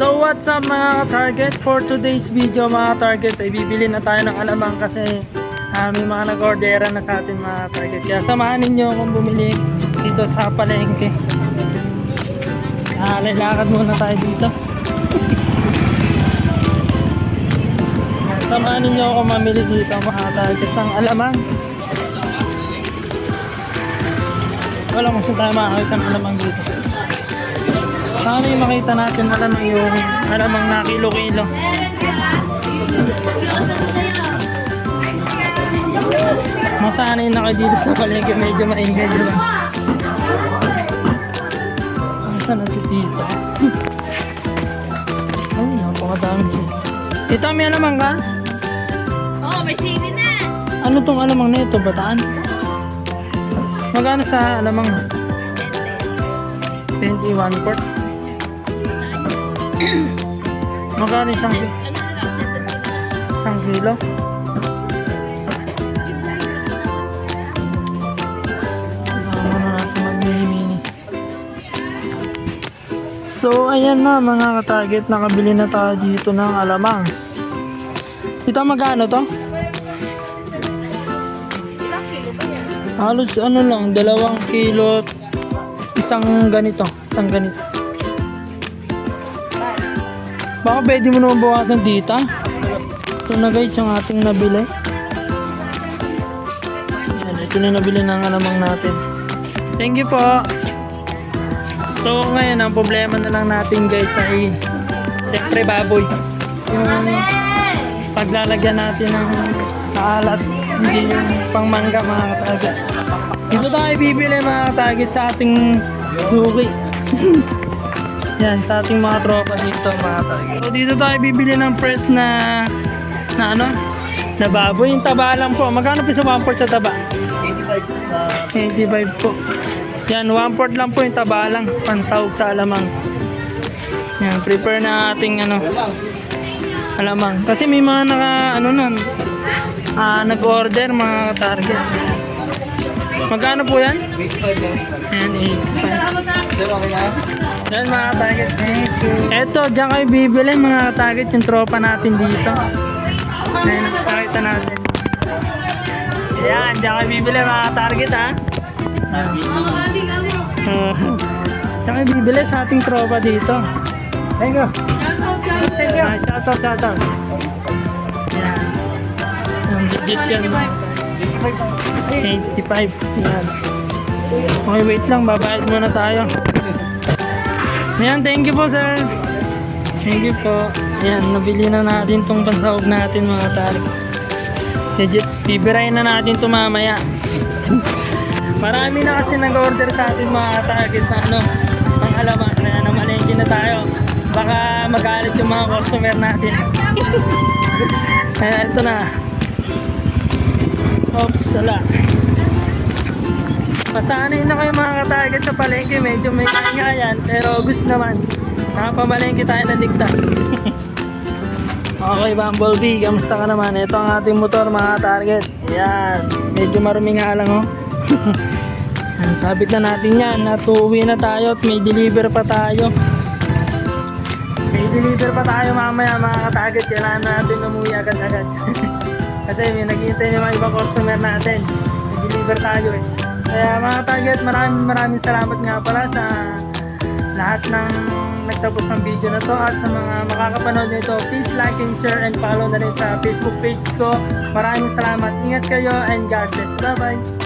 So what's up mga target? For today's video mga target ay bibili na tayo ng alamang kasi ah, may mga nag-ordera na sa atin mga target. Kaya samahan ninyo akong bumili dito sa palengke. Ah, Lalakad muna tayo dito. Samahan ninyo ako mamili dito mga target ng alamang. Wala kung saan tayo makakita ng alamang dito sana yung makita natin alamang yung alamang na kilo-kilo. Masanay na kayo dito sa palengke, medyo maingay lang. Saan na si Tita? Ay, napakadami siya. Tita, may alamang ka? Oo, may sili na. Ano tong alamang na ito, bataan? Magkano sa alamang? 21 port. Magkano isang, lang, isang kilo? So ayan na mga ka-target, nakabili na tayo dito ng alamang. Ito magkano to? Kilo? Halos ano lang, dalawang kilo, isang ganito, isang ganito. Baka pwede mo naman bawasan tita. Ito na guys yung ating nabili. Yan, ito na nabili ng alamang natin. Thank you po. So ngayon, ang problema na lang natin guys ay siyempre baboy. Yung paglalagyan natin ng alat, hindi yung pangmangga mga target. Dito tayo bibili mga target sa ating suki. Yan, sa ating mga tropa dito mga target. So dito tayo bibili ng press na na ano? Na baboy. Yung taba lang po. Magkano piso 1 port sa taba? 85 po. Yan, 1 port lang po yung taba lang. Pansahog sa alamang. Yan, prepare na ating ano, alamang. Kasi may mga naka, ano nun, ah, nag-order mga target. Magkano po yan? 85 lang. Yan, 85. Sir, okay na? Yan mga target. Thank you. Eto, dyan kayo bibili mga target yung tropa natin dito. Ayan, nakita natin. Yan, dyan kayo bibili mga target ha. Uh, dyan kayo bibili sa ating tropa dito. Thank you. Ah, shoutout, shoutout. Yan. Yung digit yan. 85. Yan. Okay, wait lang. Babayad muna tayo. Yan, thank you po, sir. Thank you po. Yan, nabili na natin tong pansahog natin, mga tarik. Legit, bibirayin na natin to mamaya. Marami na kasi nag-order sa atin mga target na ano, ang alaman na namalengke na tayo. Baka magalit yung mga customer natin. Ayan, ito na. Oops, sala. Pasanay na kayo mga ka-target sa palengke. Medyo may kanya yan. Pero gusto naman. Nakapamalengke tayo na ligtas. okay, Bumblebee. Kamusta ka naman? Ito ang ating motor mga target. Ayan. Medyo marumi nga lang oh. Yan, sabit na natin yan. Natuwi na tayo at may deliver pa tayo. May deliver pa tayo mamaya mga ka-target. Kailangan natin umuwi agad-agad. Kasi may naghihintay yung mga ibang customer natin. May deliver tayo eh. Kaya mga target, maraming maraming salamat nga pala sa lahat ng nagtapos ng video na to at sa mga makakapanood nito. Please like and share and follow na rin sa Facebook page ko. Maraming salamat. Ingat kayo and God bless. Bye-bye.